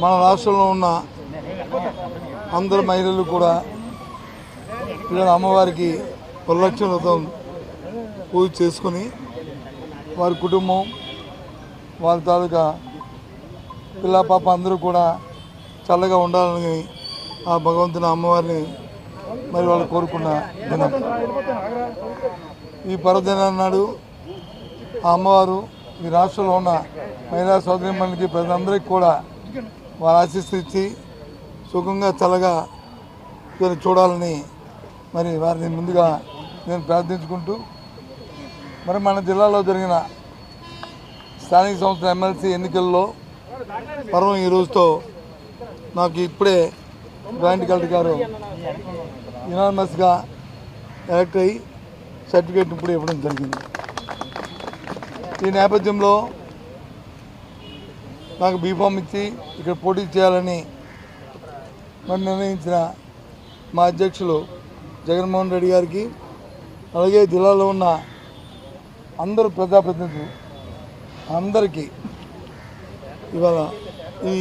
మన రాష్ట్రంలో ఉన్న అందరు మహిళలు కూడా ఇక్కడ అమ్మవారికి వరలక్ష్మి వ్రతం పూజ చేసుకుని వారి కుటుంబం వారి తాలూకా పిల్ల పాప అందరూ కూడా చల్లగా ఉండాలని ఆ భగవంతుని అమ్మవారిని మరి వాళ్ళు కోరుకున్న దినం. ఈ పర్వదినాన్ని నాడు ఆ అమ్మవారు ఈ రాష్ట్రంలో ఉన్న మహిళా సోదరిమణులకి ప్రజలందరికీ కూడా వారు ఆశీస్సు ఇచ్చి సుఖంగా చల్లగా వీరిని చూడాలని మరి వారిని ముందుగా నేను ప్రార్థించుకుంటూ మరి మన జిల్లాలో జరిగిన స్థానిక సంస్థల ఎమ్మెల్సీ ఎన్నికల్లో పర్వం ఈ రోజుతో నాకు ఇప్పుడే జాయింట్ కలెక్టర్ గారు యునానిమస్గా ఎలక్ట్ అయ్యి సర్టిఫికేట్ ఇప్పుడు ఇవ్వడం జరిగింది. ఈ నేపథ్యంలో నాకు బీఫామ్ ఇచ్చి ఇక్కడ పోటీ చేయాలని మరి నిర్ణయించిన మా అధ్యక్షులు జగన్మోహన్ రెడ్డి గారికి అలాగే జిల్లాలో ఉన్న అందరు ప్రజాప్రతినిధులు అందరికీ ఇవాళ ఈ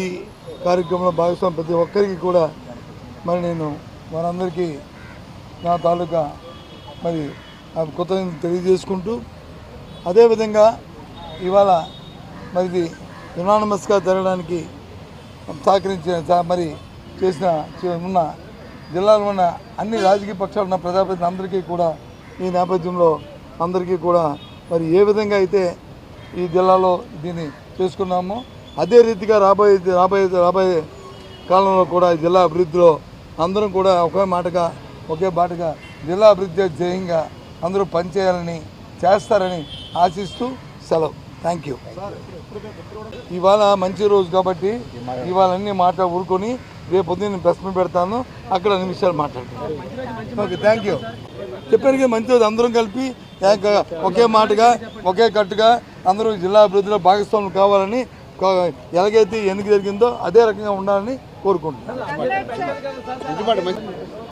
కార్యక్రమంలో భాగస్వామి ప్రతి ఒక్కరికి కూడా మరి నేను మనందరికీ నా తాలూకా మరి ఆ తెలియజేసుకుంటూ అదేవిధంగా ఇవాళ మరి యునానమస్గా జరగడానికి సహకరించిన మరి చేసిన ఉన్న జిల్లాలో ఉన్న అన్ని రాజకీయ పక్షాలు ఉన్న ప్రజాప్రతినిధులు అందరికీ కూడా ఈ నేపథ్యంలో అందరికీ కూడా మరి ఏ విధంగా అయితే ఈ జిల్లాలో దీన్ని చేసుకున్నామో అదే రీతిగా రాబోయే రాబోయే రాబోయే కాలంలో కూడా జిల్లా అభివృద్ధిలో అందరం కూడా ఒకే మాటగా ఒకే బాటగా జిల్లా అభివృద్ధి జయంగా అందరూ పనిచేయాలని చేస్తారని ఆశిస్తూ సెలవు. థ్యాంక్ యూ ఇవాళ మంచి రోజు కాబట్టి ఇవాళ అన్ని మాట ఊరుకొని రేపు పొద్దున్న ప్రెస్ మీట్ పెడతాను. అక్కడ అన్ని విషయాలు మాట్లాడతాను ఓకే థ్యాంక్ యూ చెప్పాను మంచి రోజు అందరం కలిపి ఒకే మాటగా ఒకే కట్టుగా అందరూ జిల్లా అభివృద్ధిలో భాగస్వాములు కావాలని ఎలాగైతే ఎన్నిక జరిగిందో అదే రకంగా ఉండాలని కోరుకుంటున్నాను.